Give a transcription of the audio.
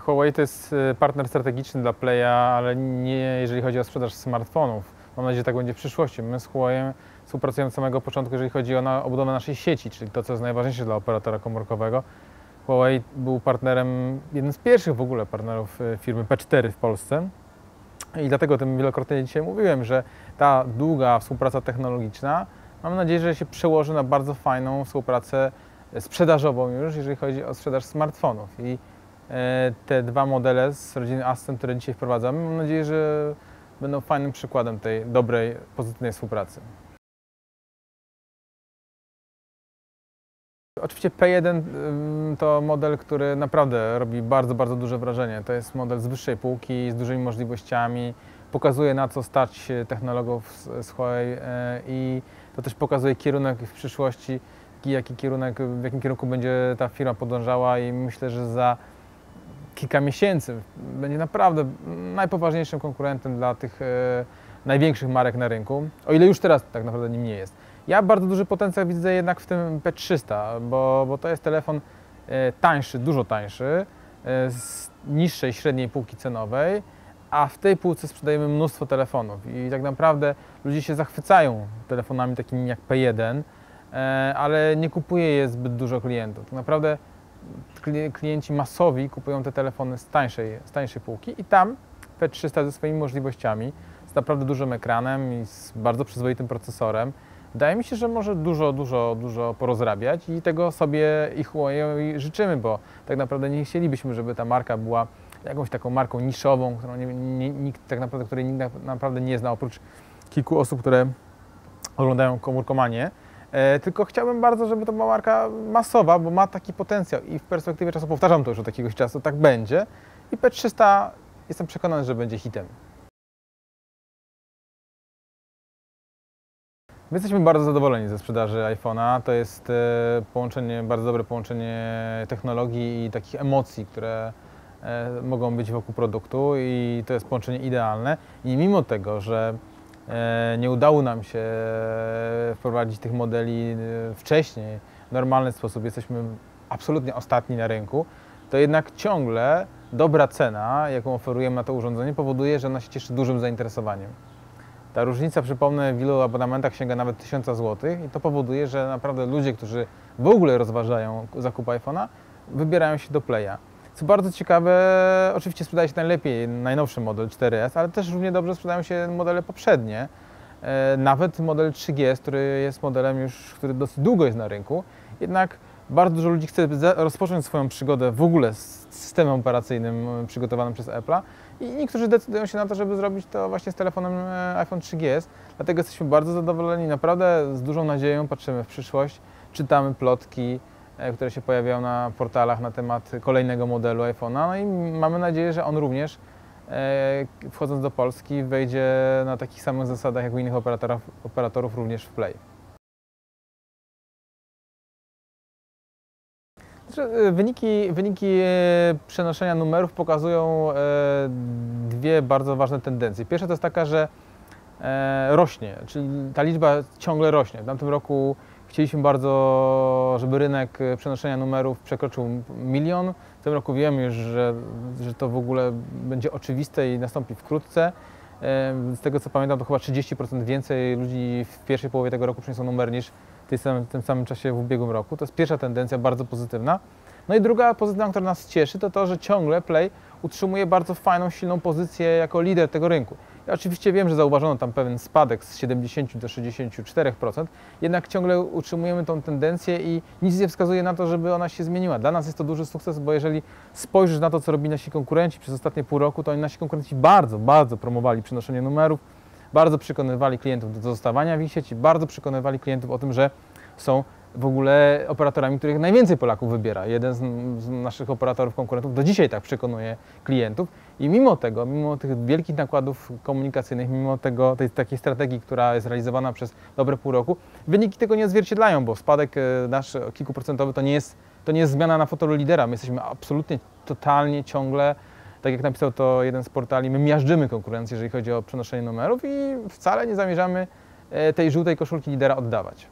Huawei to jest e, partner strategiczny dla Playa, ale nie jeżeli chodzi o sprzedaż smartfonów. Mam nadzieję, że tak będzie w przyszłości. My z Huawei współpracujemy od samego początku, jeżeli chodzi o, na, o budowę naszej sieci, czyli to, co jest najważniejsze dla operatora komórkowego. Huawei był partnerem, jednym z pierwszych w ogóle partnerów e, firmy P4 w Polsce. I dlatego o tym wielokrotnie dzisiaj mówiłem, że ta długa współpraca technologiczna, mam nadzieję, że się przełoży na bardzo fajną współpracę sprzedażową już, jeżeli chodzi o sprzedaż smartfonów. I te dwa modele z rodziny Aston, które dzisiaj wprowadzamy, mam nadzieję, że będą fajnym przykładem tej dobrej, pozytywnej współpracy. Oczywiście P1 ym, to model, który naprawdę robi bardzo, bardzo duże wrażenie. To jest model z wyższej półki, z dużymi możliwościami, pokazuje na co stać technologów z, Huawei e, i to też pokazuje kierunek w przyszłości, jaki kierunek, w jakim kierunku będzie ta firma podążała i myślę, że za kilka miesięcy będzie naprawdę najpoważniejszym konkurentem dla tych e, największych marek na rynku, o ile już teraz tak naprawdę nim nie jest. Ja bardzo duży potencjał widzę jednak w tym P300, bo, bo to jest telefon e, tańszy, dużo tańszy, e, z niższej, średniej półki cenowej, a w tej półce sprzedajemy mnóstwo telefonów i tak naprawdę ludzie się zachwycają telefonami takimi jak P1, e, ale nie kupuje je zbyt dużo klientów. Tak naprawdę klienci masowi kupują te telefony z tańszej, z tańszej półki i tam P300 ze swoimi możliwościami, z naprawdę dużym ekranem i z bardzo przyzwoitym procesorem, wydaje mi się, że może dużo, dużo, dużo porozrabiać i tego sobie i Huawei życzymy, bo tak naprawdę nie chcielibyśmy, żeby ta marka była jakąś taką marką niszową, którą nie, nie, nikt tak naprawdę, której nikt na- naprawdę nie zna, oprócz kilku osób, które oglądają komórkomanie. E, tylko chciałbym bardzo, żeby to była marka masowa, bo ma taki potencjał i w perspektywie czasu, powtarzam to już od jakiegoś czasu, tak będzie. I P300 jestem przekonany, że będzie hitem. My jesteśmy bardzo zadowoleni ze sprzedaży iPhone'a. To jest e, połączenie, bardzo dobre połączenie technologii i takich emocji, które e, mogą być wokół produktu i to jest połączenie idealne. I mimo tego, że nie udało nam się wprowadzić tych modeli e, wcześniej, w normalny sposób, jesteśmy absolutnie ostatni na rynku, to jednak ciągle dobra cena, jaką oferujemy na to urządzenie, powoduje, że ono się cieszy dużym zainteresowaniem. Ta różnica, przypomnę, w wielu abonamentach sięga nawet 1000 zł i to powoduje, że naprawdę ludzie, którzy w ogóle rozważają zakup iPhone'a, wybierają się do Playa. Co bardzo ciekawe, oczywiście sprzedaje się najlepiej najnowszy model 4S, ale też równie dobrze sprzedają się modele poprzednie. E, Nawet model 3GS, który jest modelem już, który dosyć długo jest na rynku, jednak bardzo dużo ludzi chce rozpocząć swoją przygodę w ogóle z systemem operacyjnym e, przygotowanym przez Apple'a i niektórzy decydują się na to, żeby zrobić to właśnie z telefonem e, iPhone 3GS. Dlatego jesteśmy bardzo zadowoleni, naprawdę z dużą nadzieją patrzymy w przyszłość, czytamy plotki, które się pojawiają na portalach na temat kolejnego modelu iPhone'a. No i mamy nadzieję, że on również wchodząc do Polski wejdzie na takich samych zasadach jak u innych operatorów, operatorów również w Play. Znaczy, e, Wyniki, wyniki e, przenoszenia numerów pokazują e, dwie bardzo ważne tendencje. Pierwsza to jest taka, że e, rośnie, czyli ta liczba ciągle rośnie. W tamtym roku chcieliśmy bardzo, żeby rynek e, przenoszenia numerów przekroczył milion. W tym roku wiemy już, że, że to w ogóle będzie oczywiste i nastąpi wkrótce. E, Z tego co pamiętam, to chyba 30% więcej ludzi w pierwszej połowie tego roku przyniosło numer niż w samym, tym samym czasie w ubiegłym roku. To jest pierwsza tendencja, bardzo pozytywna. No i druga pozytywna, która nas cieszy, to to, że ciągle Play utrzymuje bardzo fajną, silną pozycję jako lider tego rynku. Ja oczywiście wiem, że zauważono tam pewien spadek z 70 do 64%, jednak ciągle utrzymujemy tą tendencję i nic nie wskazuje na to, żeby ona się zmieniła. Dla nas jest to duży sukces, bo jeżeli spojrzysz na to, co robili nasi konkurenci przez ostatnie pół roku, to oni nasi konkurenci bardzo, bardzo promowali przenoszenie numerów, bardzo przekonywali klientów do zostawania w ich sieci, bardzo przekonywali klientów o tym, że są w ogóle operatorami, których najwięcej Polaków wybiera. Jeden z, z naszych operatorów konkurentów do dzisiaj tak przekonuje klientów i mimo tego, mimo tych wielkich nakładów komunikacyjnych, mimo tego, tej takiej strategii, która jest realizowana przez dobre pół roku, wyniki tego nie odzwierciedlają, bo spadek e, nasz kilkuprocentowy to nie jest, to nie jest zmiana na fotelu lidera. My jesteśmy absolutnie, totalnie, ciągle tak jak napisał to jeden z portali, my miażdżymy konkurencję, jeżeli chodzi o przenoszenie numerów i wcale nie zamierzamy e, tej żółtej koszulki lidera oddawać.